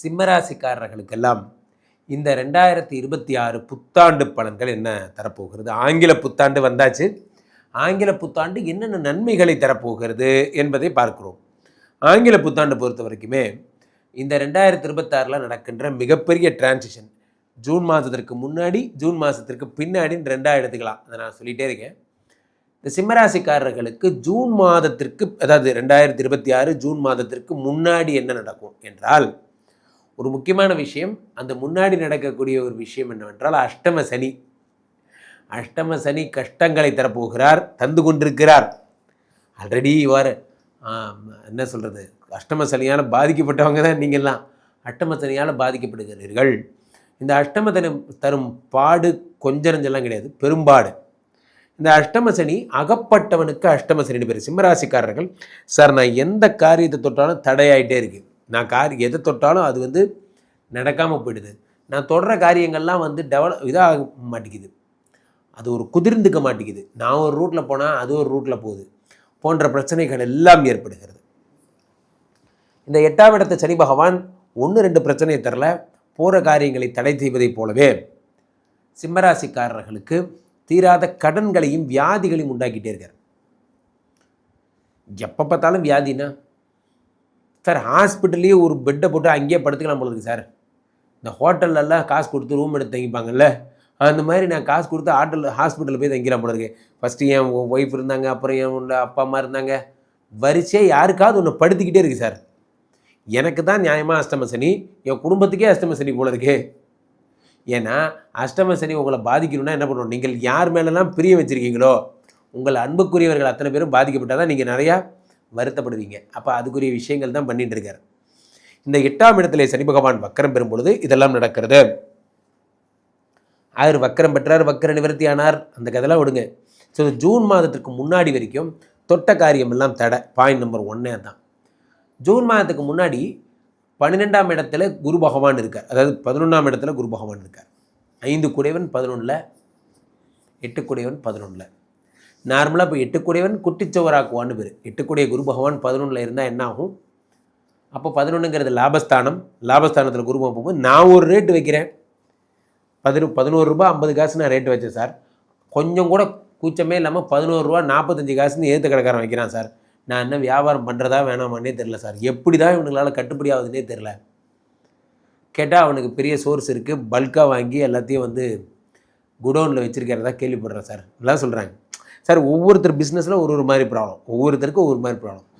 சிம்மராசிக்காரர்களுக்கெல்லாம் இந்த ரெண்டாயிரத்தி இருபத்தி ஆறு புத்தாண்டு பலன்கள் என்ன தரப்போகிறது? ஆங்கில புத்தாண்டு வந்தாச்சு. ஆங்கில புத்தாண்டு என்னென்ன நன்மைகளை தரப்போகிறது என்பதை பார்க்கிறோம். ஆங்கில புத்தாண்டு பொறுத்த வரைக்குமே இந்த ரெண்டாயிரத்தி இருபத்தாறில் நடக்கின்ற மிகப்பெரிய டிரான்சிஷன் ஜூன் மாதத்திற்கு முன்னாடி ஜூன் மாதத்திற்கு பின்னாடின்னு ரெண்டாக எடுத்துக்கலாம். அதை நான் சொல்லிகிட்டே இருக்கேன். இந்த சிம்மராசிக்காரர்களுக்கு ஜூன் மாதத்திற்கு அதாவது ரெண்டாயிரத்தி இருபத்தி ஆறு ஜூன் மாதத்திற்கு முன்னாடி என்ன நடக்கும் என்றால் ஒரு முக்கியமான விஷயம் அந்த முன்னாடி நடக்கக்கூடிய ஒரு விஷயம் என்னவென்றால் அஷ்டம சனி. அஷ்டம சனி கஷ்டங்களை தரப்போகிறார் தந்து கொண்டிருக்கிறார். ஆல்ரெடி இவ்வாறு என்ன சொல்கிறது அஷ்டம சனியால் பாதிக்கப்பட்டவங்க தான் நீங்கள்லாம். அஷ்டம சனியால் பாதிக்கப்படுகிறீர்கள். இந்த அஷ்டம தரும் தரும் பாடு கொஞ்சம் கிடையாது பெரும்பாடு. இந்த அஷ்டம சனி அகப்பட்டவனுக்கு அஷ்டம சனின்னு பேர். சிம்மராசிக்காரர்கள் சார் நான் எந்த காரியத்தை தொட்டாலும் தடையாயிட்டே இருக்குது நான் கார் எதை தொட்டாலும் அது வந்து நடக்காமல் போயிடுது. நான் தொடர காரியங்கள்லாம் வந்து டெவலப் இதாக மாட்டேங்குது அது ஒரு குதிர்ந்துக்க மாட்டேங்குது நான் ஒரு ரூட்டில் போனால் அது ஒரு ரூட்டில் போகுது. போன்ற பிரச்சனைகள் எல்லாம் ஏற்படுகிறது. இந்த எட்டாம் இடத்த சனி பகவான் ஒன்று ரெண்டு பிரச்சனையை தரல. போகிற காரியங்களை தடை செய்வதைப் போலவே சிம்மராசிக்காரர்களுக்கு தீராத கடன்களையும் வியாதிகளையும் உண்டாக்கிட்டே இருக்கார். எப்போ பார்த்தாலும் வியாதினா சார் ஹாஸ்பிட்டல்லையே ஒரு பெட்டை போட்டு அங்கேயே படுத்துக்கலாம் போல சார். இந்த ஹோட்டல்லலாம் காசு கொடுத்து ரூம் எடுத்து தங்கிப்பாங்கல்ல? அந்த மாதிரி நான் காசு கொடுத்து ஹாட்டல் ஹாஸ்பிட்டலில் போய் தங்கிக்கலாம் போல இருக்கு ஃபஸ்ட்டு என் ஒய்ஃப் இருந்தாங்க அப்புறம் என் உள்ள அப்பா அம்மா இருந்தாங்க? வரிசையே யாருக்காவது ஒன்று படுத்திக்கிட்டே இருக்குது சார். எனக்கு தான் நியாயமாக அஷ்டம சனி என் குடும்பத்துக்கே அஷ்டம சனி போல ஏன்னா அஷ்டம சனி உங்களை பாதிக்கணும்னா என்ன பண்ணணும்? நீங்கள் யார் மேலெல்லாம் பிரிய வச்சுருக்கீங்களோ உங்கள் அன்புக்குரியவர்கள் அத்தனை பேரும் பாதிக்கப்பட்டால் தான் நீங்கள் நிறையா வருத்தப்படுவீங்க. அப்போ அதுக்குரிய விஷயங்கள் தான் பண்ணிட்டு இருக்கார். இந்த எட்டாம் இடத்துல சனி பகவான் வக்கரம் பெறும் பொழுது இதெல்லாம் நடக்கிறது. அவர் வக்கரம் பெற்றார் வக்கர நிவர்த்தி ஆனார். அந்த கதைலாம் விடுங்க. ஸோ ஜூன் மாதத்துக்கு முன்னாடி வரைக்கும் தொட்ட காரியம் எல்லாம் தடை பாயிண்ட் நம்பர் ஒன்னே தான் ஜூன் மாதத்துக்கு முன்னாடி பன்னிரெண்டாம் இடத்துல குரு பகவான் இருக்கார். அதாவது பதினொன்றாம் இடத்துல குரு பகவான் இருக்கார். ஐந்து குடைவன் பதினொன்றில் எட்டு குடைவன் பதினொன்றில் நார்மலாக இப்போ எட்டு குட்டிச்சுவராக்குவான்னு பேர். எட்டுக்கூடிய குரு பகவான் பதினொன்றில் இருந்தால் என்ன ஆகும் அப்போ பதினொன்றுங்கிறது லாபஸ்தானம். லாபஸ்தானத்தில் குரு பகவான் போகும்போது நான் ஒரு ரேட்டு வைக்கிறேன். பதினோ பதினோரு ரூபா ஐம்பது காசு நான் ரேட்டு வச்சேன் சார். கொஞ்சம் கூட கூச்சமே இல்லாமல் பதினோரு ரூபா நாற்பத்தஞ்சு காசுன்னு ஏற்று கடைக்காரன் வைக்கிறான் சார். நான் என்ன வியாபாரம் பண்ணுறதா வேணாமான்னே தெரில சார். எப்படி தான் இவனுங்களால் கட்டுப்படி ஆகுதுன்னே தெரில கேட்டால் அவனுக்கு பெரிய சோர்ஸ் இருக்குது பல்காக வாங்கி எல்லாத்தையும் வந்து குடோனில் வச்சுருக்கிறதா கேள்விப்படுறேன் சார். எல்லாம் சொல்கிறாங்க சார் ஒவ்வொருத்தர் பிஸ்னஸில் ஒரு ஒரு மாதிரி ப்ராப்ளம் ஒவ்வொருத்தருக்கும் ஒவ்வொரு மாதிரி ப்ராப்ளம்